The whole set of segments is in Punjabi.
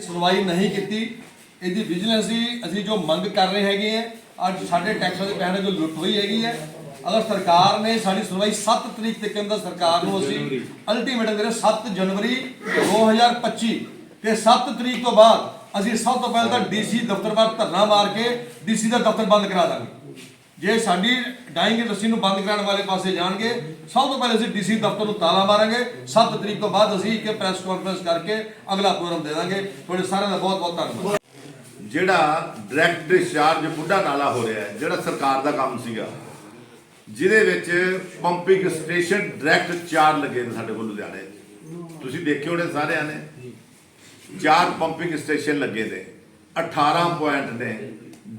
ਸੁਣਵਾਈ ਨਹੀਂ ਕੀਤੀ ਇਹਦੀ ਵਿਜੀਲੈਂਸ ਦੀ ਅਸੀਂ ਜੋ ਮੰਗ ਕਰ ਰਹੇ ਹੈਗੇ ਆ ਅੱਜ ਸਾਡੇ ਟੈਕਸਾਂ ਦੇ ਪੈਸੇ ਜੋ ਲੁੱਟ ਹੋਈ ਹੈਗੀ ਹੈ। ਅਗਰ ਸਰਕਾਰ ਨੇ ਸਾਡੀ ਸੁਣਵਾਈ 7 ਤਰੀਕ ਤੱਕ ਦਾ ਸਰਕਾਰ ਨੂੰ ਅਸੀਂ ਅਲਟੀਮੇਟਮ ਦੇ ਰਹੇ 7 ਜਨਵਰੀ 2025 ਤੇ 7 ਤਰੀਕ ਤੋਂ ਬਾਅਦ ਅਸੀਂ ਸਭ ਤੋਂ ਪਹਿਲਾਂ ਤਾਂ ਡੀਸੀ ਦਫ਼ਤਰ ਬਾਹਰ ਧਰਨਾ ਮਾਰ ਕੇ ਡੀਸੀ ਦਾ ਦਫ਼ਤਰ ਬੰਦ ਕਰਾ ਦਾਂਗੇ। ਜੇ ਸਾਡੀ ਡਾਈਂਗ ਇੰਡਸਟਰੀ ਨੂੰ ਬੰਦ ਕਰਾਉਣ ਵਾਲੇ ਪਾਸੇ ਜਾਣਗੇ, ਸਭ ਤੋਂ ਪਹਿਲੇ ਅਸੀਂ ਡੀਸੀ ਦਫ਼ਤਰ ਨੂੰ ਤਾਲਾ ਮਾਰਾਂਗੇ। 7 ਤਰੀਕ ਤੋਂ ਬਾਅਦ ਅਸੀਂ ਇੱਕ ਪ੍ਰੈਸ ਕਾਨਫਰੰਸ ਕਰਕੇ ਅਗਲਾ ਪ੍ਰੋਗਰਾਮ ਦੇ ਦਾਂਗੇ। ਤੁਹਾਡੇ ਸਾਰਿਆਂ ਦਾ ਬਹੁਤ ਬਹੁਤ ਧੰਨਵਾਦ। ਜਿਹੜਾ ਡਾਇਰੈਕਟ ਡਿਸਚਾਰਜ ਬੁੱਢਾ ਨਾਲਾ ਹੋ ਰਿਹਾ ਹੈ, ਜਿਹੜਾ ਸਰਕਾਰ ਦਾ ਕੰਮ ਸੀਗਾ, ਜਿਹਦੇ ਵਿੱਚ ਪੰਪਿੰਗ ਸਟੇਸ਼ਨ ਡਾਇਰੈਕਟ ਚਾਰ ਲੱਗੇ ਨੇ ਸਾਡੇ ਕੋਲ ਲੁਧਿਆਣੇ। ਤੁਸੀਂ ਦੇਖੇ ਹੋਣੇ ਸਾਰਿਆਂ ਨੇ। ਚਾਰ ਪੰਪਿੰਗ ਸਟੇਸ਼ਨ ਲੱਗੇ ਨੇ। 18 ਪੁਆਇੰਟ ਨੇ।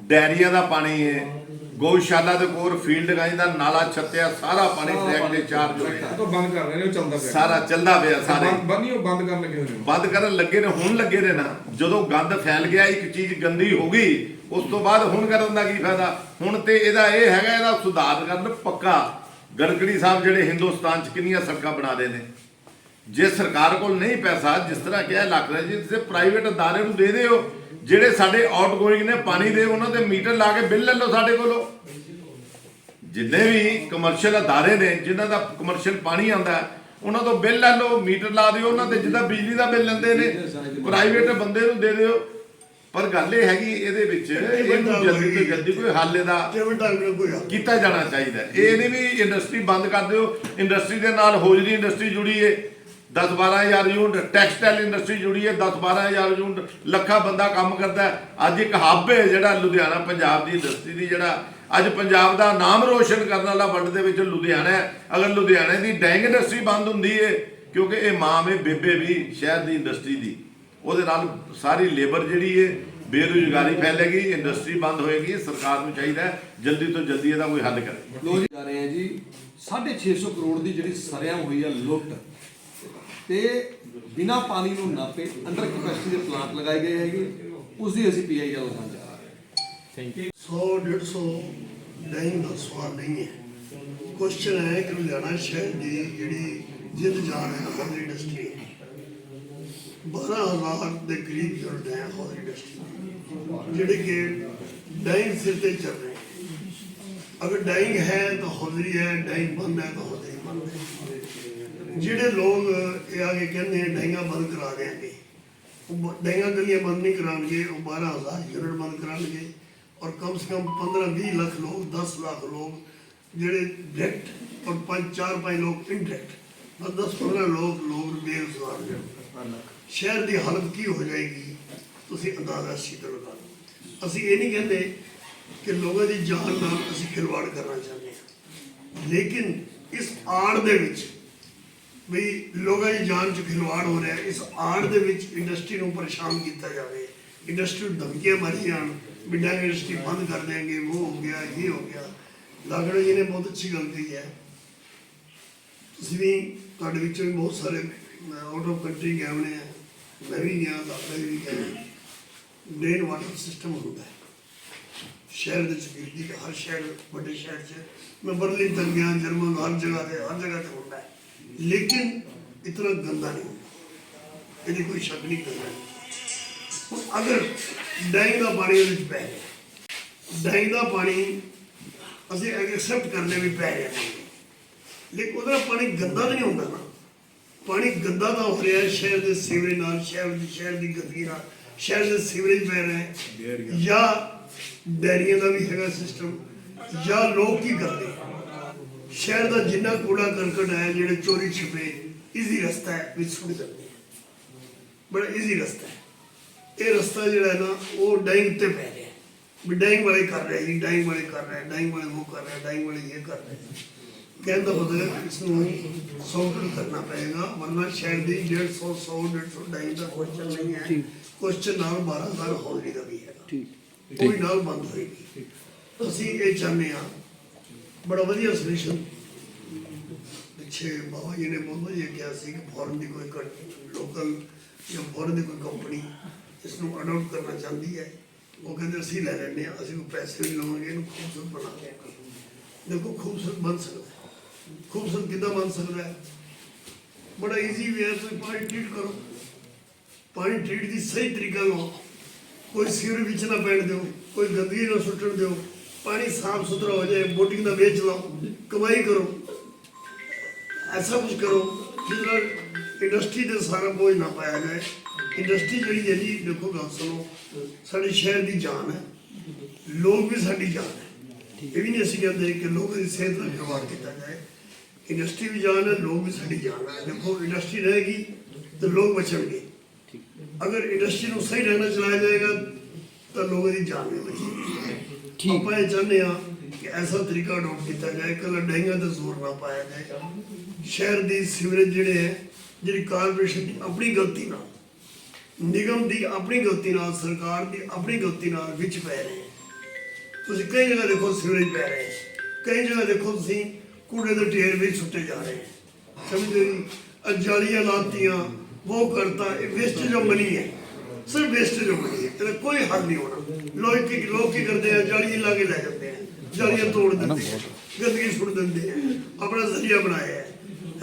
ਡੈਰੀਆ ਦਾ ਪਾਣੀ ਹੈ। ਗਊਸ਼ਾਲਾ ਦੇ ਕੋਲ ਫੀਲਡ ਗਾਈ ਦਾ ਨਾਲਾ ਛੱਤਿਆ ਸਾਰਾ ਪਾਣੀ ਡਾਇਰੈਕਟ ਡਿਸਚਾਰਜ ਹੋ ਰਿਹਾ ਉਹ ਤਾਂ ਬੰਦ ਕਰ ਰਹੇ ਨੇ ਉਹ ਚੱਲਦਾ ਪਿਆ। ਸਾਰਾ ਚੱਲਦਾ ਪਿਆ ਸਾਰੇ। ਨਹੀਂ ਉਹ ਬੰਦ ਕਰਨ ਲੱਗੇ ਹੋਏ ਨੇ। ਬੰਦ ਕਰਨ ਲੱਗੇ ਨੇ ਹੁਣ ਲੱਗੇ ਨੇ ਨਾ। ਜਦੋਂ ਗੰਦ ਫੈਲ ਗਿਆ ਇੱਕ ਚੀਜ਼ ਗੰਦੀ ਹੋ ਗਈ ਉਸ ਤੋਂ ਬਾਅਦ ਹੁਣ ਕਰਨ ਦਾ ਕੀ ਫਾਇਦਾ? ਹੁਣ ਤੇ ਇਹਦਾ ਇਹ ਹੈਗਾ ਇਹਦਾ ਸੁਧਾਰ ਕਰਨ ਪੱਕਾ। ਗੜਕੜੀ ਸਾਹਿਬ ਜਿਹੜੇ ਹਿੰਦੁਸਤਾਨ ਚ ਕਿੰਨੀਆਂ ਸੜਕਾਂ ਬਣਾ ਰਹੇ ਨੇ। ਜੇ ਸਰਕਾਰ ਕੋਲ ਨਹੀਂ ਪੈਸਾ ਜਿਸ ਤਰ੍ਹਾਂ ਕਿਹਾ ਲੱਗ ਰਿਹਾ ਜੀ ਤੁਸੀਂ ਪ੍ਰਾਈਵੇਟ ਅਦਾਰੇ ਨੂੰ ਦੇ ਦਿਓ। ਜਿਹੜੇ ਸਾਡੇ ਆਊਟਗੋਇੰਗ ਨੇ ਪਾਣੀ ਦੇ ਉਹਨਾਂ ਦੇ ਮੀਟਰ ਲਾ ਕੇ ਬਿੱਲ ਲੈ ਲਓ ਸਾਡੇ ਕੋਲੋਂ। ਜਿੰਨੇ ਵੀ ਕਮਰਸ਼ੀਅਲ ਅਦਾਰੇ ਨੇ ਜਿਨ੍ਹਾਂ ਦਾ ਕਮਰਸ਼ੀਅਲ ਪਾਣੀ ਆਉਂਦਾ ਉਹਨਾਂ ਤੋਂ ਬਿੱਲ ਲੈ ਲਓ ਮੀਟਰ ਲਾ ਦਿਓ ਉਹਨਾਂ ਤੇ ਜਿੱਦਾਂ ਬਿਜਲੀ ਦਾ ਬਿੱਲ ਲੈਂਦੇ ਨੇ ਪ੍ਰਾਈਵੇਟ ਬੰਦੇ ਨੂੰ ਦੇ ਦਿਓ। ਪਰ ਗੱਲ ਇਹ ਹੈਗੀ ਇਹਦੇ ਵਿੱਚ ਇਹਨੂੰ ਜਲਦੀ ਤੋਂ ਜਲਦੀ ਕੋਈ ਹੱਲ ਇਹਦਾ ਕੀਤਾ ਜਾਣਾ ਚਾਹੀਦਾ। ਇਹ ਨਹੀਂ ਵੀ ਇੰਡਸਟਰੀ ਬੰਦ ਕਰ ਦਿਓ ਇੰਡਸਟਰੀ ਦੇ ਨਾਲ ਹੋਜਰੀ ਇੰਡਸਟਰੀ ਜੁੜੀ ਏ। 10 12000 ਯੂਨਿਟ ਟੈਕਸਟਾਈਲ ਇੰਡਸਟਰੀ ਜੁੜੀ ਏ 10 12000 ਯੂਨਿਟ ਲੱਖਾਂ ਬੰਦਾ ਕੰਮ ਕਰਦਾ ਅੱਜ ਇੱਕ ਹੱਬ ਹੈ ਜਿਹੜਾ ਲੁਧਿਆਣਾ, ਪੰਜਾਬ ਦੀ ਇੰਡਸਟਰੀ ਦੀ ਜਿਹੜਾ ਅੱਜ ਪੰਜਾਬ ਦਾ ਨਾਮ ਰੋਸ਼ਨ ਕਰਨ ਵਾਲਾ ਵਰਲਡ ਦੇ ਵਿੱਚ ਲੁਧਿਆਣਾ ਹੈ। ਅਗਰ ਲੁਧਿਆਣੇ ਦੀ ਡੈਂਗ ਇੰਡਸਟਰੀ ਬੰਦ ਹੁੰਦੀ ਹੈ, ਕਿਉਂਕਿ ਇਹ ਮਾਂ ਏ ਬੇਬੇ ਵੀ ਸ਼ਹਿਰ ਦੀ ਇੰਡਸਟਰੀ ਦੀ। ਉਹਦੇ ਨਾਲ ਸਾਰੀ ਲੇਬਰ ਜਿਹੜੀ ਹੈ, ਬੇਰੁਜ਼ਗਾਰੀ ਫੈਲੇਗੀ ਇੰਡਸਟਰੀ ਬੰਦ ਹੋਏਗੀ, ਸਰਕਾਰ ਨੂੰ ਚਾਹੀਦਾ ਜਲਦੀ ਤੋਂ ਜਲਦੀ ਇਹਦਾ ਕੋਈ ਹੱਲ ਕਰੇ। ਲੋ ਜੀ, ਜਾ ਰਹੇ ਆ ਜੀ 650 ਕਰੋੜ ਦੀ ਜਿਹੜੀ ਸਰਿਆਮ ਹੋਈ ਆ ਲੁੱਟ। ਤੇ ਬਿਨਾ ਪਾਣੀ ਨੂੰ ਨਾਪੇ ਅੰਡਰ ਕੈਪੈਸਿਟੀ ਦੇ ਪਲਾਂਟ ਲਗਾਏ ਗਏ ਹੈਗੇ। ਉਸ ਦੀ ਅਸੀਂ ਪੀਆਈਐਲ ਲਗਾਉਣ ਜਾ ਰਹੇ ਹਾਂ। 100 150 ਨਹੀਂ ਦਾ ਸਵਾਲ ਨਹੀਂ ਹੈ। ਕੁਐਸਚਨ ਹੈ ਕਿ ਲੁਧਿਆਣਾ ਸ਼ਹਿਰ ਦੀ ਜਿਹੜੀ ਜਿੰਦ ਜਾਨ ਹੈ ਹੌਲੀ ਇੰਡਸਟਰੀ 12000 ਦੇ ਕਰੀਬ ਯੂਨਿਟ ਹੈ ਹੌਲੀ ਇੰਡਸਟਰੀ ਜਿਹੜੇ ਕਿ ਡਾਈਂਗ ਸਿਰ ਤੇ ਚੱਲ ਰਹੇ ਅਗਰ ਡਾਈਂਗ ਹੈ ਤਾਂ ਹੌਲੀ ਹੈ ਡਾਈਂਗ ਬੰਦ ਹੈ ਤਾਂ ਹੌਲੀ ਬੰਦ ਹੈ। ਜਿਹੜੇ ਲੋਕ ਇਹ ਆਗੇ ਕਹਿੰਦੇ ਆ ਬੰਦ ਕਰਾ ਦੇਣਗੇ। ਉਹ ਬ- ਗਲੀਆਂ ਬੰਦ ਨਹੀਂ ਕਰਾਉਣਗੇ, ਉਹ 12000 ਯੂਨਿਟ ਬੰਦ ਕਰਾਉਣਗੇ। ਔਰ ਕਮ ਸੇ ਕਮ 15-20 ਲੱਖ ਲੋਕ 10 ਲੱਖ ਲੋਕ, ਜਿਹੜੇ ਡਾਇਰੈਕਟ ਔਰ 5-4 5 ਲੋਕ ਇਨਡਾਇਰੈਕਟ ਬਸ 10-15 ਲੋਕ ਲੋਕ ਬੇਰੁਜ਼ਗਾਰ ਨੇ। ਸ਼ਹਿਰ ਦੀ ਹਾਲਤ ਕੀ ਹੋ ਜਾਏਗੀ? ਤੁਸੀਂ ਅੰਦਾਜ਼ਾ ਸਿੱਧ ਲਗਾ ਲਓ। ਅਸੀਂ ਇਹ ਨਹੀਂ ਕਹਿੰਦੇ ਕਿ ਲੋਕਾਂ ਦੀ ਜਾਨ ਨਾਲ ਅਸੀਂ ਖਿਲਵਾੜ ਕਰਨਾ ਚਾਹੁੰਦੇ ਹਾਂ। ਲੇਕਿਨ ਇਸ ਆੜ ਦੇ ਵਿੱਚ ਵੀ ਲੋਕਾਂ ਦੀ ਜਾਨ 'ਚ ਖਿਲਵਾੜ ਹੋ ਰਿਹਾ ਇਸ ਆੜ ਦੇ ਵਿੱਚ ਇੰਡਸਟਰੀ ਨੂੰ ਪਰੇਸ਼ਾਨ ਕੀਤਾ ਜਾਵੇ। ਇੰਡਸਟਰੀ ਨੂੰ ਧਮਕੀਆਂ ਮਾਰੀ ਜਾਣ ਵੀ ਡੈਂਗ ਇੰਡਸਟਰੀ ਬੰਦ ਕਰ ਦੇਂਗੇ ਉਹ ਹੋ ਗਿਆ, ਇਹ ਹੋ ਗਿਆ। ਲਾਗੜਾ ਜੀ ਨੇ ਬਹੁਤ ਅੱਛੀ ਗੱਲ ਕਹੀ ਹੈ। ਤੁਸੀਂ ਵੀ ਤੁਹਾਡੇ ਵਿੱਚੋਂ ਵੀ ਬਹੁਤ ਸਾਰੇ ਆਊਟ ਆਫ ਕੰਟਰੀ ਗਏ ਹੋਣੇ ਆ ਮੈਂ ਵੀ ਗਿਆ, ਲਾਗੜਾ ਜੀ ਵੀ ਗਏ ਡਰੇਨ ਵਾਟਰ ਸਿਸਟਮ ਹੁੰਦਾ ਹੈ। ਸ਼ਹਿਰ ਦੇ ਚ ਹਰ ਸ਼ਹਿਰ, ਵੱਡੇ ਸ਼ਹਿਰ ਚ। ਮੈਂ ਬਰਲਿਨ ਤੱਕ ਗਿਆ ਜਰਮਨ ਹਰ ਜਗ੍ਹਾ ਤੇ, ਹਰ ਜਗ੍ਹਾ ਤੇ ਹੁੰਦਾ ਹੈ। ਲੇਕਿਨ ਇਤਨਾ ਗੰਦਾ ਨਹੀਂ ਹੁੰਦਾ ਇਹਦੀ ਕੋਈ ਸ਼ੱਕ ਨਹੀਂ ਕਰਨਾ ਹੁਣ ਅਗਰ ਡਾਈ ਦਾ ਪਾਣੀ ਉਹਦੇ ਵਿੱਚ ਪੈ ਗਿਆ ਡਾਈਂਗ ਦਾ ਪਾਣੀ ਅਸੀਂ ਐਕਸੈਪਟ ਕਰਨੇ ਵੀ ਪੈ ਰਿਹਾ ਲੇਕਿਨ ਉਹਦਾ ਪਾਣੀ ਗੰਦਾ ਤਾਂ ਨਹੀਂ ਹੁੰਦਾ ਨਾ ਪਾਣੀ ਗੰਦਾ ਤਾਂ ਹੋ ਰਿਹਾ ਸ਼ਹਿਰ ਦੇ ਸੀਵਰੇਜ ਨਾਲ ਸ਼ਹਿਰ ਦੀ ਸ਼ਹਿਰ ਦੀ ਗੰਦਗੀ ਨਾਲ ਸ਼ਹਿਰ ਦੇ ਸੀਵਰੇਜ ਪੈ ਰਿਹਾ ਹੈ ਜਾਂ ਡੈਰੀਆਂ ਦਾ ਵੀ ਹੈਗਾ ਸਿਸਟਮ ਜਾਂ ਲੋਕ ਕੀ ਕਰਦੇ ਸ਼ਹਿਰ ਦਾ ਜਿੰਨਾ ਕੂੜਾ ਕਰਕਟ ਹੈ ਜਿਹੜੇ ਚੋਰੀ ਛਿਪੇ ਈਜ਼ੀ ਰਸਤਾ ਹੈ ਵਿੱਚ ਸੁੱਟ ਜਾਂਦੇ ਹੈ ਬੜਾ ਈਜ਼ੀ ਰਸਤਾ ਹੈ। ਇਹ ਰਸਤਾ ਜਿਹੜਾ ਹੈ ਨਾ ਉਹ ਡਾਈਂਗ ਤੇ ਪੈ ਰਿਹਾ ਹੈ। ਵੀ ਡਾਈਂਗ ਵਾਲੇ ਕਰ ਰਹੇ ਜੀ ਡਾਈਂਗ ਵਾਲੇ ਕਰ ਰਹੇ ਡਾਈਂਗ ਵਾਲੇ ਉਹ ਕਰ ਰਹੇ ਡਾਈਂਗ ਵਾਲੇ ਇਹ ਕਰ ਰਹੇ ਕਹਿਣ ਦਾ ਮਤਲਬ ਹੈ ਇਸ ਨੂੰ ਸੌਂਪਣ ਕਰਨਾ ਪਏਗਾ ਵਰਨਾ ਸ਼ਹਿਰ ਦੀ 150 100 150 ਡਾਈਂਗ ਦਾ ਕੁਐਸਚਨ ਨਹੀਂ ਹੈ। ਕੁਐਸਚਨ ਨਾਲ 12000 ਹੌਲੀ ਦਾ ਵੀ ਹੈਗਾ। ਉਹ ਵੀ ਨਾਲ ਬੰਦ ਹੋਏਗੀ। ਅਸੀਂ ਇਹ ਚਾਹੁੰਦੇ ਹਾਂ ਬੜਾ ਵਧੀਆ ਸੋਲੂਸ਼ਨ ਪਿੱਛੇ ਬਾਬਾ ਜੀ ਨੇ ਬਹੁਤ ਵਧੀਆ ਕਿਹਾ ਸੀ ਕਿ ਫੋਰਨ ਦੀ ਕੋਈ ਲੋਕਲ ਜਾਂ ਫੋਰਨ ਦੀ ਕੋਈ ਕੰਪਨੀ ਇਸ ਨੂੰ ਅਡਾਪਟ ਕਰਨਾ ਚਾਹੁੰਦੀ ਹੈ। ਉਹ ਕਹਿੰਦੇ, ਅਸੀਂ ਲੈ ਲੈਂਦੇ ਹਾਂ, ਅਸੀਂ ਕੋਈ ਪੈਸੇ ਵੀ ਲਵਾਂਗੇ, ਇਹਨੂੰ ਖੂਬਸੂਰਤ ਬਣਾ ਕੇ ਦੇਖੋ, ਖੂਬਸੂਰਤ ਬਣ ਸਕਦਾ ਖੂਬਸੂਰਤ ਕਿੱਦਾਂ ਬਣ ਸਕਦਾ ਹੈ? ਬੜਾ ਈਜ਼ੀ ਵੇ ਹੈ, ਤੁਸੀਂ ਪਾਣੀ ਟ੍ਰੀਟ ਕਰੋ। ਪਾਣੀ ਟ੍ਰੀਟ ਦੀ ਸਹੀ ਤਰੀਕਾ ਨਾਲ ਕੋਈ ਸੀਵਰ ਵਿੱਚ ਨਾ ਪੈਣ ਦਿਓ, ਕੋਈ ਗੰਦਗੀ ਨਾ ਸੁੱਟਣ ਦਿਓ। ਪਾਣੀ ਸਾਫ਼ ਸੁਥਰਾ ਹੋ ਜਾਏ, ਬੋਟਿੰਗ ਦਾ ਵੇਚ ਲਓ, ਕਮਾਈ ਕਰੋ। ਐਸਾ ਕੁਝ ਕਰੋ ਜਿਸ ਨਾਲ ਇੰਡਸਟਰੀ ਦੇ ਸਾਰਾ ਬੋਝ ਨਾ ਪਾਇਆ ਜਾਏ। ਇੰਡਸਟਰੀ ਜਿਹੜੀ ਹੈ ਜੀ, ਦੇਖੋ ਗੱਲ ਸੁਣੋ, ਸਾਡੇ ਸ਼ਹਿਰ ਦੀ ਜਾਨ ਹੈ। ਲੋਕ ਵੀ ਸਾਡੀ ਜਾਨ ਹੈ। ਇਹ ਵੀ ਨਹੀਂ ਅਸੀਂ ਕਹਿੰਦੇ ਕਿ ਲੋਕਾਂ ਦੀ ਸਿਹਤ ਨਾਲ ਖਿਲਵਾੜ ਕੀਤਾ ਜਾਏ। ਇੰਡਸਟਰੀ ਵੀ ਜਾਨ ਹੈ, ਲੋਕ ਵੀ ਸਾਡੀ ਜਾਨ ਹੈ। ਦੇਖੋ, ਇੰਡਸਟਰੀ ਰਹੇਗੀ ਤਾਂ ਲੋਕ ਬਚਣਗੇ। ਅਗਰ ਇੰਡਸਟਰੀ ਨੂੰ ਸਹੀ ਢੰਗ ਨਾਲ ਚਲਾਇਆ ਜਾਏਗਾ, ਤਾਂ ਲੋਕਾਂ ਦੀ ਜਾਨ ਵੀ ਬਚੇਗੀ ਆਪਾਂ ਇਹ ਚਾਹੁੰਦੇ ਆ ਕਿ ਐਸਾ ਤਰੀਕਾ ਅਡਾਪਟ ਕੀਤਾ ਜਾਏ ਕਿ ਲੜਾਈਆਂ ਤੇ ਜ਼ੋਰ ਨਾ ਪਾਇਆ ਜਾਏ। ਸ਼ਹਿਰ ਦੀ ਸੀਵਰੇਜ ਜਿਹੜੇ ਹੈ, ਜਿਹੜੀ ਕਾਰਪੋਰੇਸ਼ਨ ਦੀ ਆਪਣੀ ਗਲਤੀ ਨਾਲ, ਨਿਗਮ ਦੀ ਆਪਣੀ ਗਲਤੀ ਨਾਲ, ਸਰਕਾਰ ਦੀ ਆਪਣੀ ਗਲਤੀ ਨਾਲ ਵਿੱਚ ਪੈ ਰਹੇ ਤੁਸੀਂ ਕਈ ਜਗ੍ਹਾ ਦੇਖੋ ਸੀਵਰੇਜ ਪੈ ਰਹੇ ਕਈ ਜਗ੍ਹਾ ਦੇਖੋ ਤੁਸੀਂ ਕੂੜੇ ਦੇ ਢੇਰ ਵਿੱਚ ਸੁੱਟੇ ਜਾ ਰਹੇ ਸਮਝਦੇ ਨਹੀਂ ਅਹ ਲਾਤੀਆਂ ਉਹ ਕਰਤਾ, ਇਹ ਵੇਸਟ ਜੋ ਮਨੀ ਹੈ, ਸਿਰਫ ਵੇਸਟ ਜੋ ਮਨੀ ਹੈ, ਇਹਦਾ ਕੋਈ ਹੱਲ ਨਹੀਂ ਹੋਣਾ। ਲੋਕ ਕੀ ਲੋਕ ਕੀ ਕਰਦੇ ਆ? ਜਾਲੀ ਲਾ ਕੇ ਲੈ ਜਾਂਦੇ ਆ। ਜਾਲੀਆਂ ਤੋੜ ਦਿੰਦੇ ਆ। ਗੰਦਗੀ ਸੁੱਟ ਦਿੰਦੇ ਆ। ਆਪਣਾ ਜ਼ਰੀਆ ਬਣਾਇਆ ਹੈ।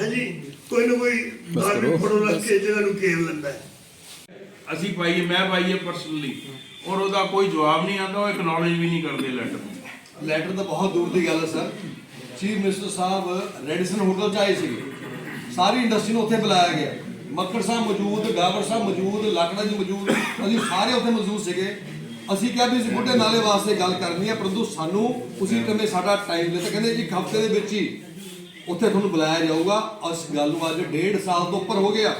ਹਾਂਜੀ ਕੋਈ ਨਾ ਕੋਈ ਧਾਰਮਿਕ ਫੋਟੋ ਰੱਖ ਕੇ ਜਗ੍ਹਾ ਨੂੰ ਘੇਰ ਲੈਂਦਾ ਹੈ। ਅਸੀਂ ਪਾਈਏ ਮੈਂ ਪਾਈਏ ਪਰਸਨਲੀ ਔਰ ਉਹਦਾ ਕੋਈ ਜਵਾਬ ਨਹੀਂ ਆਉਂਦਾ ਉਹ ਐਕਨੋਲਜ ਵੀ ਨਹੀਂ ਕਰਦੇ ਲੈਟਰ ਨੂੰ। ਲੈਟਰ ਤਾਂ ਬਹੁਤ ਦੂਰ ਦੀ ਗੱਲ ਹੈ ਸਰ ਚੀਫ ਮਿਨਿਸਟਰ ਸਾਹਿਬ ਰੈਡੀਸਨ ਹੋਟਲ ਚ ਆਏ ਸੀਗੇ ਸਾਰੀ ਇੰਡਸਟਰੀ ਨੂੰ ਉੱਥੇ ਬੁਲਾਇਆ ਗਿਆ। ਮੱਕੜ ਸਾਹਿਬ ਮੌਜੂਦ ਗਾਵਰ ਸਾਹਿਬ ਮੌਜੂਦ ਲਾਕੜਾ ਜੀ ਮੌਜੂਦ ਅਸੀਂ ਸਾਰੇ ਉੱਥੇ ਮੌਜੂਦ ਸੀਗੇ। ਅਸੀਂ ਕਿਹਾ ਵੀ ਅਸੀਂ ਬੁੱਢੇ ਨਾਲੇ ਵਾਸਤੇ ਗੱਲ ਕਰਨੀ ਹੈ ਪਰੰਤੂ ਸਾਨੂੰ ਉਸੇ ਟਾਈਮੇ ਸਾਡਾ ਟਾਈਮ ਦਿੱਤਾ। ਕਹਿੰਦੇ ਇੱਕ ਹਫ਼ਤੇ ਦੇ ਵਿੱਚ ਹੀ ਉੱਥੇ ਤੁਹਾਨੂੰ ਬੁਲਾਇਆ ਜਾਊਗਾ। ਉਸ ਗੱਲ ਨੂੰ ਅੱਜ ਡੇਢ ਸਾਲ ਤੋਂ ਉੱਪਰ ਹੋ ਗਿਆ।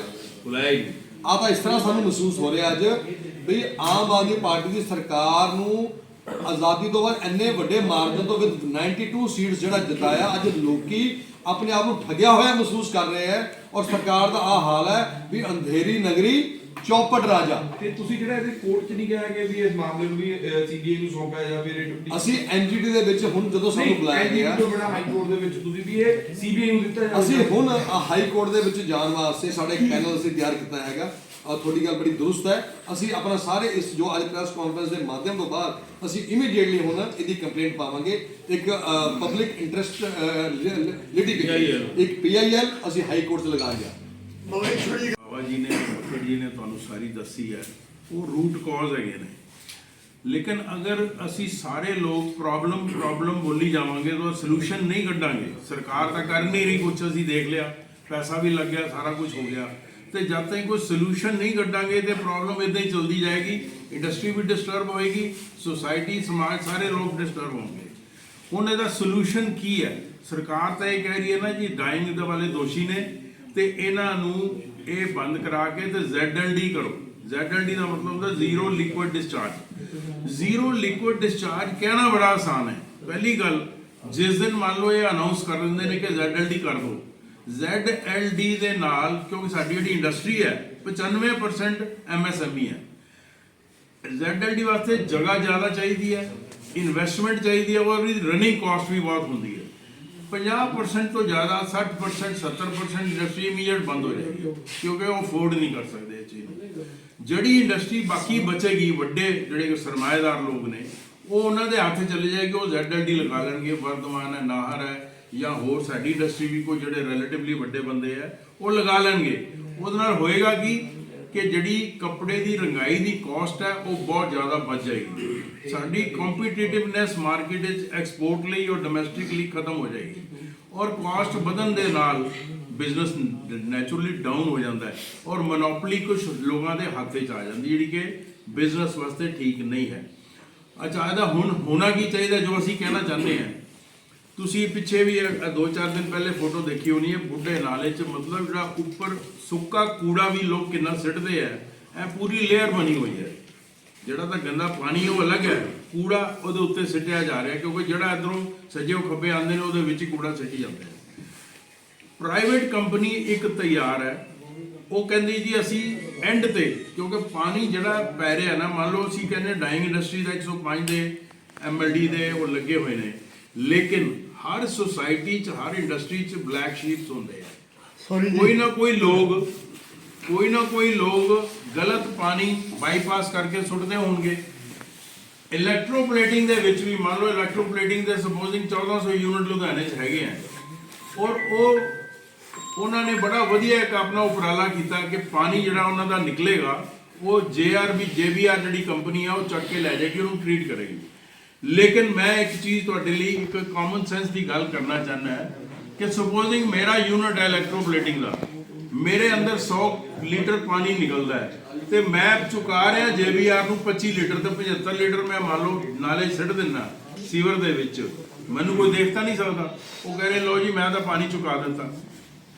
ਬੁਲਾਇਆ ਹੀ ਆ ਤਾਂ ਇਸ ਤਰ੍ਹਾਂ ਸਾਨੂੰ ਮਹਿਸੂਸ ਹੋ ਰਿਹਾ ਅੱਜ ਵੀ ਆਮ ਆਦਮੀ ਪਾਰਟੀ ਦੀ ਸਰਕਾਰ ਨੂੰ ਆਜ਼ਾਦੀ ਤੋਂ ਬਾਅਦ ਇੰਨੇ ਵੱਡੇ ਮਾਰਜਨ ਤੋਂ ਵਿਦ 92 ਸੀਟਸ ਜਿਹੜਾ ਜਿਤਾਇਆ ਅੱਜ ਲੋਕੀ ਆਪਣੇ ਆਪ ਨੂੰ ਠੱਗਿਆ ਹੋਇਆ ਮਹਿਸੂਸ ਕਰ ਰਹੇ ਹੈ ਔਰ ਸਰਕਾਰ ਦਾ ਆ ਹਾਲ ਹੈ ਵੀ ਅੰਧੇਰੀ ਨਗਰੀ ਚੌਪਟ ਰਾਜਾ। ਤੇ ਤੁਸੀਂ ਜਿਹੜਾ ਇਹਦੇ ਕੋਰਟ ਚ ਨਹੀਂ ਕਿਹਾ ਕਿ ਵੀ ਇਸ ਮਾਮਲੇ ਨੂੰ ਵੀ ਸੀਬੀਆਈ ਨੂੰ ਸੌਂਪਿਆ ਜਾਂ ਫਿਰ ਇਹ ਅਸੀਂ ਐਨਜੀਟੀ ਦੇ ਵਿੱਚ ਹੁਣ ਜਦੋਂ ਸਾਨੂੰ ਬੁਲਾਇਆ ਗਿਆ ਤੋਂ ਬੜਾ ਹਾਈ ਕੋਰਟ ਦੇ ਵਿੱਚ ਤੁਸੀਂ ਵੀ ਇਹ ਸੀਬੀਆਈ ਨੂੰ ਦਿੱਤਾ ਜਾਵੇ ਅਸੀਂ ਹੁਣ ਹਾਈ ਕੋਰਟ ਦੇ ਵਿੱਚ ਜਾਣ ਵਾਸਤੇ ਸਾਡਾ ਪੈਨਲ ਅਸੀਂ ਤਿਆਰ ਕੀਤਾ ਹੈਗਾ। ਔਰ ਤੁਹਾਡੀ ਗੱਲ ਬੜੀ ਦਰੁਸਤ ਹੈ। ਅਸੀਂ ਆਪਣਾ ਸਾਰੇ ਇਸ ਜੋ ਅੱਜ ਪ੍ਰੈਸ ਕਾਨਫਰੰਸ ਦੇ ਮਾਧਿਅਮ ਤੋਂ ਬਾਅਦ ਅਸੀਂ ਇਮੀਡੀਏਟਲੀ ਹੁਣ ਇਹਦੀ ਕੰਪਲੇਂਟ ਪਾਵਾਂਗੇ। ਇੱਕ ਪਬਲਿਕ ਇੰਟਰਸਟ ਲਿਟੀਗੇਸ਼ਨ ਇੱਕ ਪੀਆਈਐਲ ਅਸੀਂ ਹਾਈ ਕੋਰਟ 'ਚ ਲਗਾਇਆ ਜਿਹੀ ਬਾਬਾ ਜੀ ਨੇ ਮੱਕੜ ਜੀ ਨੇ ਤੁਹਾਨੂੰ ਸਾਰੀ ਦੱਸੀ ਹੈ। ਉਹ ਰੂਟ ਕਾਜ਼ ਹੈਗੇ ਨੇ। ਲੇਕਿਨ ਅਗਰ ਅਸੀਂ ਸਾਰੇ ਲੋਕ ਪ੍ਰੋਬਲਮ ਪ੍ਰੋਬਲਮ ਬੋਲੀ ਜਾਵਾਂਗੇ ਤਾਂ ਸੋਲੂਸ਼ਨ ਨਹੀਂ ਕੱਢਾਂਗੇ। ਸਰਕਾਰ ਤਾਂ ਕਰ ਨਹੀਂ ਰਹੀ, ਕੁਛ ਅਸੀਂ ਦੇਖ ਲਿਆ। ਪੈਸਾ ਵੀ ਲੱਗ ਗਿਆ, ਸਾਰਾ ਕੁਝ ਹੋ ਗਿਆ। ਤੇ ਜਦ ਤੱਕ ਕੋਈ ਸੋਲੂਸ਼ਨ ਨਹੀਂ ਕੱਢਾਂਗੇ ਤੇ ਪ੍ਰੋਬਲਮ ਇਦਾਂ ਹੀ ਚਲਦੀ ਜਾਏਗੀ। ਇੰਡਸਟਰੀ ਵੀ ਡਿਸਟਰਬ ਹੋਏਗੀ ਸੋਸਾਇਟੀ ਸਮਾਜ, ਸਾਰੇ ਲੋਕ ਡਿਸਟਰਬ ਹੋਣਗੇ। ਹੁਣ ਇਹਦਾ ਸੋਲੂਸ਼ਨ ਕੀ ਹੈ? ਸਰਕਾਰ ਤਾਂ ਇਹ ਕਹਿ ਰਹੀ ਹੈ ਨਾ ਜੀ ਡਾਈਂਗ ਦੇ ਵਾਲੇ ਦੋਸ਼ੀ ਨੇ ਤੇ ਇਹਨਾਂ ਨੂੰ ਇਹ ਬੰਦ ਕਰਾ ਕੇ ਤੇ ZLD ਕਰੋ। ZLD ਦਾ ਮਤਲਬ ਹੁੰਦਾ zero liquid discharge zero liquid discharge ਕਹਿਣਾ ਬੜਾ ਆਸਾਨ ਹੈ। ਪਹਿਲੀ ਗੱਲ, ਜਿਸ ਦਿਨ ਮੰਨ ਲਓ ਇਹ ਅਨਾਉਂਸ ਕਰ ਦਿੰਦੇ ਨੇ ਕਿ ZLD ਕਰ ਦਿਓ ZLD ਦੇ ਨਾਲ, ਕਿਉਂਕਿ ਸਾਡੀ ਜਿਹੜੀ ਇੰਡਸਟਰੀ ਹੈ 95% MSME ਹੈ। ZLD ਵਾਸਤੇ ਜਗ੍ਹਾ ਜ਼ਿਆਦਾ ਚਾਹੀਦੀ ਹੈ ਇਨਵੈਸਟਮੈਂਟ ਚਾਹੀਦੀ ਹੈ, ਔਰ ਰਨਿੰਗ ਕਾਸਟ ਵੀ ਬਹੁਤ ਹੁੰਦੀ ਹੈ। 50% ਤੋਂ ਜ਼ਿਆਦਾ 60% 70% ਇੰਡਸਟਰੀ ਇਮੀਡੀਏਟ ਬੰਦ ਹੋ ਜਾਏਗੀ, ਕਿਉਂਕਿ ਉਹ ਅਫੋਰਡ ਨਹੀਂ ਕਰ ਸਕਦੇ ਇਹ ਚੀਜ਼ ਨੂੰ। ਜਿਹੜੀ ਇੰਡਸਟਰੀ ਬਾਕੀ ਬਚੇਗੀ, ਵੱਡੇ ਜਿਹੜੇ ਸਰਮਾਏਦਾਰ ਲੋਕ ਨੇ, ਉਹ ਉਹਨਾਂ ਦੇ ਹੱਥ ਚਲੇ ਜਾਏਗੀ, ਉਹ ZLD ਲਗਾ ਲੈਣਗੇ ਵਰਤਮਾਨ ਹੈ, ਨਾਹਰ ਹੈ, ਜਾਂ ਹੋਰ ਸਾਡੀ ਇੰਡਸਟਰੀ ਵੀ ਕੋਈ ਜਿਹੜੇ ਰਿਲੇਟਿਵਲੀ ਵੱਡੇ ਬੰਦੇ ਆ ਉਹ ਲਗਾ ਲੈਣਗੇ। ਉਹਦੇ ਨਾਲ ਹੋਏਗਾ ਕਿ? ਕਿ ਜਿਹੜੀ ਕੱਪੜੇ ਦੀ ਰੰਗਾਈ ਦੀ ਕਾਸਟ ਹੈ, ਉਹ ਬਹੁਤ ਜ਼ਿਆਦਾ ਵੱਧ ਜਾਏਗੀ। ਸਾਡੀ ਕੰਪੀਟੀਟਿਵਨੈਸ ਮਾਰਕੀਟ ਵਿੱਚ ਐਕਸਪੋਰਟ ਲਈ ਔਰ ਡੋਮੈਸਟਿਕ ਲਈ ਖਤਮ ਹੋ ਜਾਏਗੀ। ਔਰ ਕਾਸਟ ਵਧਣ ਦੇ ਨਾਲ ਬਿਜ਼ਨਸ ਨੈਚੁਰਲੀ ਡਾਊਨ ਹੋ ਜਾਂਦਾ ਹੈ ਔਰ ਮੋਨੋਪੋਲੀ ਕੁਝ ਲੋਕਾਂ ਦੇ ਹੱਥ 'ਚ ਆ ਜਾਂਦੀ ਜਿਹੜੀ ਕਿ ਬਿਜ਼ਨਸ ਵਾਸਤੇ ਠੀਕ ਨਹੀਂ ਹੈ। ਅੱਛਾ, ਇਹਦਾ ਹੁਣ ਹੋਣਾ ਕੀ ਚਾਹੀਦਾ ਜੋ ਅਸੀਂ ਕਹਿਣਾ ਚਾਹੁੰਦੇ ਹਾਂ? ਤੁਸੀਂ ਪਿੱਛੇ ਵੀ ਇਹ- ਦੋ ਚਾਰ ਦਿਨ ਪਹਿਲੇ ਫੋਟੋ ਦੇਖੀ ਹੋਣੀ ਹੈ, ਬੁੱਢੇ ਨਾਲੇ 'ਚ, ਮਤਲਬ ਜਿਹੜਾ ਉੱਪਰ ਸੁੱਕਾ ਕੂੜਾ ਵੀ ਲੋਕ ਕਿੰਨਾ ਸਿੱਟਦੇ ਆ, ਇਹ ਪੂਰੀ ਲੇਅਰ ਬਣੀ ਹੋਈ ਹੈ। ਜਿਹੜਾ ਤਾਂ ਗੰਦਾ ਪਾਣੀ ਉਹ ਅਲੱਗ ਹੈ, ਕੂੜਾ ਉਹਦੇ ਉੱਤੇ ਸਿੱਟਿਆ ਜਾ ਰਿਹਾ, ਕਿਉਂਕਿ ਜਿਹੜਾ ਇਧਰੋਂ ਸੱਜੇ ਖੱਬੇ ਆਉਂਦੇ ਨੇ, ਉਹਦੇ ਵਿੱਚ ਹੀ ਕੂੜਾ ਸਿੱਟੀ ਜਾਂਦੇ ਨੇ। ਪ੍ਰਾਈਵੇਟ ਕੰਪਨੀ ਇੱਕ ਤਿਆਰ ਹੈ, ਉਹ ਕਹਿੰਦੀ ਜੀ ਅਸੀਂ ਐਂਡ ਤੇ, ਕਿਉਂਕਿ ਪਾਣੀ ਜਿਹੜਾ ਪੈ ਰਿਹਾ ਨਾ, ਮੰਨ ਲਓ ਅਸੀਂ ਕਹਿੰਦੇ ਡਾਈਂਗ ਇੰਡਸਟਰੀ ਦਾ 105 ਦੇ ਐਮਐਲਡੀ ਦੇ ਉਹ ਲੱਗੇ ਹੋਏ ਨੇ ਲੇਕਿਨ ਹਰ ਸੁਸਾਇਟੀ 'ਚ ਹਰ ਇੰਡਸਟਰੀ 'ਚ ਬਲੈਕ ਸ਼ੀਪਸ ਹੁੰਦੇ ਆ। ਸੌਰੀ ਕੋਈ ਨਾ ਕੋਈ ਲੋਕ ਕੋਈ ਨਾ ਕੋਈ ਲੋਕ ਗਲਤ ਪਾਣੀ ਬਾਈਪਾਸ ਕਰਕੇ ਸੁੱਟਦੇ ਹੋਣਗੇ। ਇਲੈਕਟ੍ਰੋਪਲੇਟਿੰਗ ਦੇ ਵਿੱਚ ਵੀ ਮੰਨ ਲਓ ਇਲੈਕਟ੍ਰੋਪਲੇਟਿੰਗ ਦੇ ਸਪੋਜ਼ਿੰਗ 1400 ਯੂਨਿਟ ਲੁਧਿਆਣੇ 'ਚ ਹੈਗੇ ਆ। ਔਰ ਉਹ ਉਹਨਾਂ ਨੇ ਬੜਾ ਵਧੀਆ ਇੱਕ ਆਪਣਾ ਉਪਰਾਲਾ ਕੀਤਾ ਕਿ ਪਾਣੀ ਜਿਹੜਾ ਉਹਨਾਂ ਦਾ ਨਿਕਲੇਗਾ ਉਹ ਜੇਆਰਬੀ ਜੇਬੀਆਰ ਜਿਹੜੀ ਕੰਪਨੀ ਆ ਉਹ ਚੱਕ ਕੇ ਲੈ ਜਾਏਗੀ ਉਹਨੂੰ ਟ੍ਰੀਟ ਕਰੇਗੀ। ਲੇਕਿਨ ਮੈਂ ਇੱਕ ਚੀਜ਼ ਤੁਹਾਡੇ ਲਈ ਇੱਕ ਕਾਮਨ ਸੈਂਸ ਦੀ ਗੱਲ ਕਰਨਾ ਚਾਹੁੰਦਾ ਹੈ ਕਿ ਸੁਪੋਜ਼ਿੰਗ ਮੇਰਾ ਯੂਨਿਟ ਹੈ ਇਲੈਕਟ੍ਰੋਪਲੇਟਿੰਗ ਦਾ, ਮੇਰੇ ਅੰਦਰ 100 ਲੀਟਰ ਪਾਣੀ ਨਿਕਲਦਾ ਹੈ ਤੇ ਮੈਂ ਚੁਕਾ ਰਿਹਾ ਜੇਬੀਆਰ ਨੂੰ 25 ਲੀਟਰ ਤੇ 75 ਲੀਟਰ, ਮੈਂ ਮੰਨ ਲਓ ਨਾਲੇ ਸਿੱਟ ਦਿੰਦਾ ਸੀਵਰ ਦੇ ਵਿੱਚ, ਮੈਨੂੰ ਕੋਈ ਦੇਖ ਤਾਂ ਨਹੀਂ ਸਕਦਾ। ਉਹ ਕਹ ਰਹੇ ਲੋ ਜੀ, ਮੈਂ ਤਾਂ ਪਾਣੀ ਚੁਕਾ ਦਿੱਤਾ।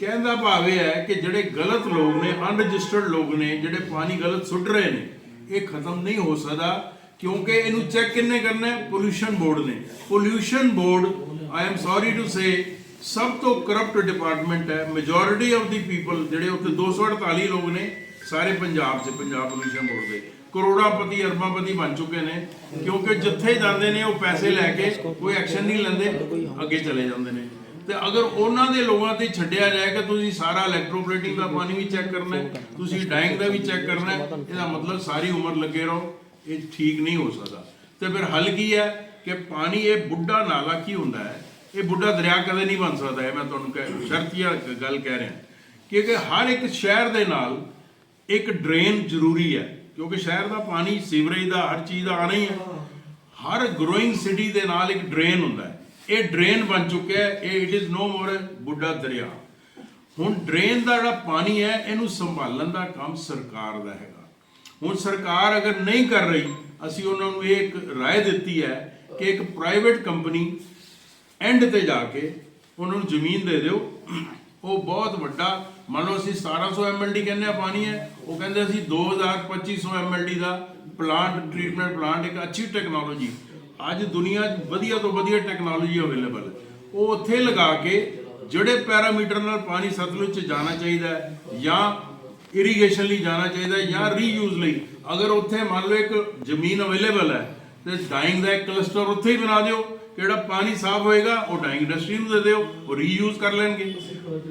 ਕਹਿੰਦਾ ਭਾਵ ਇਹ ਹੈ ਕਿ ਜਿਹੜੇ ਗਲਤ ਲੋਕ ਨੇ ਅਨਰਜਿਸਟਰਡ ਲੋਕ ਨੇ, ਜਿਹੜੇ ਪਾਣੀ ਗਲਤ ਸੁੱਟ ਰਹੇ ਨੇ, ਇਹ ਖਤਮ ਨਹੀਂ ਹੋ ਸਕਦਾ। ਕਿਉਂਕਿ ਇਹਨੂੰ ਚੈੱਕ ਕਿੰਨੇ ਕਰਨਾ ਹੈ? ਪੋਲੂਸ਼ਨ ਬੋਰਡ ਨੇ। Pollution board I am sorry to say ਸਭ ਤੋਂ ਕਰਪਟ ਡਿਪਾਰਟਮੈਂਟ ਹੈ। ਮੈਜੋਰਿਟੀ ਆਫ ਦੀ ਪੀਪਲ ਜਿਹੜੇ ਉੱਥੇ 248 ਲੋਕ ਨੇ, ਸਾਰੇ ਪੰਜਾਬ 'ਚ, ਪੰਜਾਬ ਪੋਲੂਸ਼ਨ ਬੋਰਡ ਦੇ। ਕਰੋੜਾਪਤੀ, ਅਰਬਾਪਤੀ ਬਣ ਚੁੱਕੇ ਨੇ। ਕਿਉਂਕਿ ਜਿੱਥੇ ਜਾਂਦੇ ਨੇ, ਉਹ ਪੈਸੇ ਲੈ ਕੇ ਕੋਈ ਐਕਸ਼ਨ ਨਹੀਂ ਲੈਂਦੇ, ਅੱਗੇ ਚਲੇ ਜਾਂਦੇ ਨੇ। ਤੇ ਅਗਰ ਉਹਨਾਂ ਦੇ ਲੋਕਾਂ ਤੇ ਛੱਡਿਆ ਜਾਏ ਕਿ ਤੁਸੀਂ ਸਾਰਾ ਇਲੈਕਟ੍ਰੋਪਲੇਟਿੰਗ ਦਾ ਪਾਣੀ ਵੀ ਚੈੱਕ ਕਰਨਾ ਹੈ, ਤੁਸੀਂ ਡਾਈਂਗ ਦਾ ਵੀ ਚੈੱਕ ਕਰਨਾ ਹੈ, ਇਹਦਾ ਮਤਲਬ ਸਾਰੀ ਉਮਰ ਲੱਗੇ ਰਹੋ। ਇਹ ਠੀਕ ਨਹੀਂ ਹੋ ਸਕਦਾ। ਤੇ ਫਿਰ ਹੱਲ ਕੀ ਹੈ ਕਿ ਪਾਣੀ ਇਹ ਬੁੱਢਾ ਨਾਲਾ ਕੀ ਹੁੰਦਾ ਹੈ? ਇਹ ਬੁੱਢਾ ਦਰਿਆ ਕਦੇ ਨਹੀਂ ਬਣ ਸਕਦਾ, ਇਹ ਮੈਂ ਤੁਹਾਨੂੰ ਕਹਿ ਸ਼ਰਤੀਆ ਗੱਲ ਕਹਿ ਰਿਹਾ। ਕਿਉਂਕਿ ਹਰ ਇੱਕ ਸ਼ਹਿਰ ਦੇ ਨਾਲ ਇੱਕ ਡਰੇਨ ਜ਼ਰੂਰੀ ਹੈ, ਕਿਉਂਕਿ ਸ਼ਹਿਰ ਦਾ ਪਾਣੀ ਸੀਵਰੇਜ ਦਾ, ਹਰ ਚੀਜ਼ ਦਾ ਆਣਾ ਹੀ ਹੈ। ਹਰ ਗਰੋਇੰਗ ਸਿਟੀ ਦੇ ਨਾਲ ਇੱਕ ਡਰੇਨ ਹੁੰਦਾ ਹੈ। ਇਹ ਡਰੇਨ ਬਣ ਚੁੱਕਿਆ ਹੈ, ਇਹ ਇਟ ਇਜ਼ ਨੋ ਮੋਰ ਬੁੱਢਾ ਦਰਿਆ। ਹੁਣ ਡਰੇਨ ਦਾ ਜਿਹੜਾ ਪਾਣੀ ਹੈ, ਇਹਨੂੰ ਸੰਭਾਲਣ ਦਾ ਕੰਮ ਸਰਕਾਰ ਦਾ ਹੈਗਾ। ਹੁਣ ਸਰਕਾਰ ਅਗਰ ਨਹੀਂ ਕਰ ਰਹੀ, ਅਸੀਂ ਉਹਨਾਂ ਨੂੰ ਇਹ ਇੱਕ ਰਾਏ ਦਿੱਤੀ ਹੈ ਕਿ ਇੱਕ ਪ੍ਰਾਈਵੇਟ ਕੰਪਨੀ ਐਂਡ ਤੇ ਜਾ ਕੇ ਉਹਨਾਂ ਨੂੰ ਜ਼ਮੀਨ ਦੇ ਦਿਓ। ਉਹ ਬਹੁਤ ਵੱਡਾ, ਮੰਨ ਲਓ ਅਸੀਂ 1700 ਐਮਐਲਡੀ ਕਹਿੰਦੇ ਆ, ਪਾਣੀ ਹੈ। ਉਹ ਕਹਿੰਦੇ ਅਸੀਂ 2250 ਐਮਐਲਡੀ ਦਾ ਪਲਾਂਟ ਟ੍ਰੀਟਮੈਂਟ ਪਲਾਂਟ ਇੱਕ ਅੱਛੀ ਟੈਕਨੋਲੋਜੀ ਅੱਜ ਦੁਨੀਆ 'ਚ ਵਧੀਆ ਤੋਂ ਵਧੀਆ ਟੈਕਨੋਲੋਜੀ ਅਵੇਲੇਬਲ ਉਹ ਉੱਥੇ ਲਗਾ ਕੇ ਜਿਹੜੇ ਪੈਰਾਮੀਟਰ ਨਾਲ ਪਾਣੀ ਸਤਲੁਜ 'ਚ ਜਾਣਾ ਚਾਹੀਦਾ ਹੈ ਜਾਂ ਇਰੀਗੇਸ਼ਨ ਲਈ ਜਾਣਾ ਚਾਹੀਦਾ ਜਾਂ ਰੀਯੂਜ਼ ਲਈ। ਅਗਰ ਉੱਥੇ ਮੰਨ ਲਓ ਇੱਕ ਜ਼ਮੀਨ ਅਵੇਲੇਬਲ ਹੈ, ਤੇ ਡਾਈਂਗ ਦਾ ਇੱਕ ਕਲਸਟਰ ਉੱਥੇ ਹੀ ਬਣਾ ਦਿਓ। ਜਿਹੜਾ ਪਾਣੀ ਸਾਫ਼ ਹੋਏਗਾ, ਉਹ ਡਾਈਂਗ ਇੰਡਸਟਰੀ ਨੂੰ ਦੇ ਦਿਓ, ਉਹ ਰੀਯੂਜ਼ ਕਰ ਲੈਣਗੇ।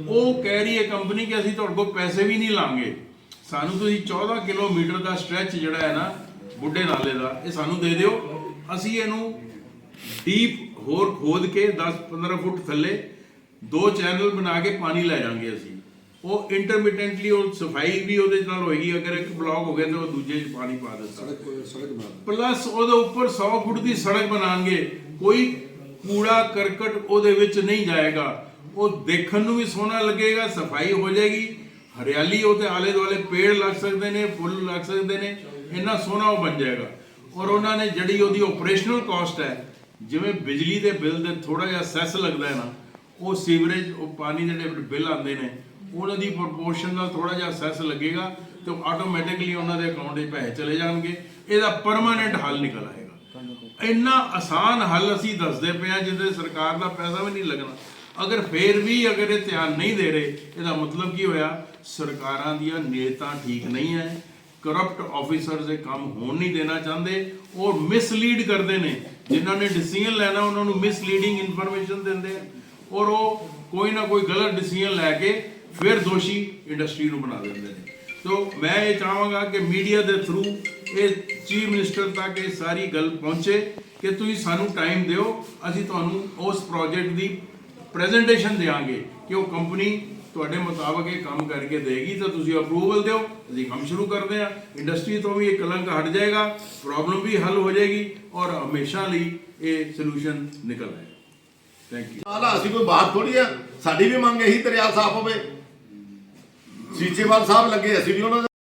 ਉਹ ਕਹਿ ਰਹੀ ਹੈ ਕੰਪਨੀ ਕਿ ਅਸੀਂ ਤੁਹਾਡੇ ਕੋਲ ਪੈਸੇ ਵੀ ਨਹੀਂ ਲਾਂਗੇ। ਸਾਨੂੰ ਤੁਸੀਂ 14 ਕਿਲੋਮੀਟਰ ਦਾ ਸਟ੍ਰੈਚ ਜਿਹੜਾ ਹੈ ਨਾ, ਬੁੱਢੇ ਨਾਲੇ ਦਾ, ਇਹ ਸਾਨੂੰ ਦੇ ਦਿਓ। ਅਸੀਂ ਇਹਨੂੰ ਡੀਪ ਹੋਰ ਖੋਦ ਕੇ 10 15 ਫੁੱਟ ਥੱਲੇ ਦੋ ਚੈਨਲ ਬਣਾ ਕੇ ਪਾਣੀ ਲੈ ਜਾਾਂਗੇ ਅਸੀਂ। ਉਹ ਇੰਟਰਮਿਟੈਂਟਲੀ ਉਹ ਸਫ਼ਾਈ ਵੀ ਉਹਦੇ ਨਾਲ ਹੋਏਗੀ ਅਗਰ ਇੱਕ ਬਲੌਕ ਹੋ ਗਿਆ ਤੇ ਉਹ ਦੂਜੇ 'ਚ ਪਾਣੀ ਪਾ ਦਿੱਤਾ। ਪਲੱਸ ਉਹਦੇ ਉੱਪਰ 100 ਫੁੱਟ ਦੀ ਸੜਕ ਬਣਾਣਗੇ ਕੋਈ ਕੂੜਾ ਕਰਕਟ ਉਹਦੇ ਵਿੱਚ ਨਹੀਂ ਜਾਏਗਾ। ਉਹ ਦੇਖਣ ਨੂੰ ਵੀ ਸੋਹਣਾ ਲੱਗੇਗਾ ਸਫ਼ਾਈ ਹੋ ਜਾਏਗੀ। ਹਰਿਆਲੀ ਉਹਦੇ ਆਲੇ ਦੁਆਲੇ ਪੇੜ ਲੱਗ ਸਕਦੇ ਨੇ ਫੁੱਲ ਲੱਗ ਸਕਦੇ ਨੇ ਇੰਨਾ ਸੋਹਣਾ ਉਹ ਬਣ ਜਾਏਗਾ। ਔਰ ਉਹਨਾਂ ਨੇ ਜਿਹੜੀ ਉਹਦੀ ਆਪਰੇਸ਼ਨਲ ਕਾਸਟ ਹੈ ਜਿਵੇਂ ਬਿਜਲੀ ਦੇ ਬਿੱਲ ਦੇ ਥੋੜਾ ਜਿਹਾ ਸੈਸ ਲੱਗਦਾ ਹੈ ਨਾ ਉਹ ਸੀਵਰੇਜ ਉਹ ਪਾਣੀ ਦੇ ਜਿਹੜੇ ਬਿੱਲ ਆਉਂਦੇ ਨੇ ਉਹਨਾਂ ਦੀ ਪ੍ਰੋਪੋਰਸ਼ਨ ਨਾਲ ਥੋੜਾ ਜਿਹਾ ਸੈਸ ਲੱਗੇਗਾ ਤੇ ਆਟੋਮੈਟਿਕਲੀ ਉਹਨਾਂ ਦੇ ਅਕਾਊਂਟ 'ਚ ਪੈਸੇ ਚਲੇ ਜਾਣਗੇ। ਇਹਦਾ ਪਰਮਾਨੈਂਟ ਹੱਲ ਨਿਕਲ ਆਏਗਾ। ਇੰਨਾ ਆਸਾਨ ਹੱਲ ਅਸੀਂ ਦੱਸਦੇ ਪਏ ਆ ਜਿਹਦੇ ਸਰਕਾਰ ਦਾ ਪੈਸਾ ਵੀ ਨਹੀਂ ਲੱਗਣਾ। ਅਗਰ ਫੇਰ ਵੀ ਅਗਰ ਇਹ ਧਿਆਨ ਨਹੀਂ ਦੇ ਰਹੇ, ਇਹਦਾ ਮਤਲਬ ਕੀ ਹੋਇਆ? ਸਰਕਾਰਾਂ ਦੀਆਂ ਨੀਅਤਾਂ ਠੀਕ ਨਹੀਂ ਹੈ ਕਰਪਟ ਆਫੀਸਰਸ ਇਹ ਕੰਮ ਹੋਣ ਨਹੀਂ ਦੇਣਾ ਚਾਹੁੰਦੇ। ਔਰ ਮਿਸਲੀਡ ਕਰਦੇ ਨੇ। ਜਿਨ੍ਹਾਂ ਨੇ ਡਿਸੀਜਨ ਲੈਣਾ, ਉਹਨਾਂ ਨੂੰ ਮਿਸਲੀਡਿੰਗ ਇਨਫੋਰਮੇਸ਼ਨ ਦਿੰਦੇ ਔਰ ਉਹ ਕੋਈ ਨਾ ਕੋਈ ਗਲਤ ਡਿਸੀਜਨ ਲੈ ਕੇ ਫਿਰ ਦੋਸ਼ੀ ਇੰਡਸਟਰੀ ਨੂੰ ਬਣਾ ਦਿੰਦੇ ਨੇ। ਸੋ ਮੈਂ ਇਹ ਚਾਹਾਂਗਾ ਕਿ ਮੀਡੀਆ ਦੇ ਥਰੂ ਇਹ ਚੀਫ ਮਿਨਿਸਟਰ ਤੱਕ ਇਹ ਸਾਰੀ ਗੱਲ ਪਹੁੰਚੇ ਕਿ ਤੁਸੀਂ ਸਾਨੂੰ ਟਾਈਮ ਦਿਓ, ਅਸੀਂ ਤੁਹਾਨੂੰ ਉਸ ਪ੍ਰੋਜੈਕਟ ਦੀ ਪ੍ਰੈਜੈਂਟੇਸ਼ਨ ਦੇਵਾਂਗੇ ਕਿ ਉਹ ਕੰਪਨੀ ਤੁਹਾਡੇ ਮੁਤਾਬਕ ਇਹ ਕੰਮ ਕਰਕੇ ਦੇਗੀ, ਤਾਂ ਤੁਸੀਂ ਅਪਰੂਵਲ ਦਿਓ, ਅਸੀਂ ਕੰਮ ਸ਼ੁਰੂ ਕਰਦੇ ਹਾਂ। ਇੰਡਸਟਰੀ ਤੋਂ ਵੀ ਇਹ ਕਲੰਕ ਹਟ ਜਾਏਗਾ ਪ੍ਰੋਬਲਮ ਵੀ ਹੱਲ ਹੋ ਜਾਏਗੀ ਔਰ ਹਮੇਸ਼ਾ ਲਈ ਇਹ ਸੋਲੂਸ਼ਨ ਨਿਕਲ ਆਏਗਾ। ਥੈਂਕ ਯੂ ਹਾਲਾ, ਅਸੀਂ ਕੋਈ ਬਾਤ ਥੋੜੀ ਆ, ਸਾਡੀ ਵੀ ਮੰਗ ਇਹੀ ਦਰਿਆ ਸਾਫ਼ ਹੋਵੇ। ਸੀਚੇਵਾਲ ਸਾਹਿਬ ਲੱਗੇ ਅਸੀਂ ਵੀ ਉਹਨਾਂ ਦੇ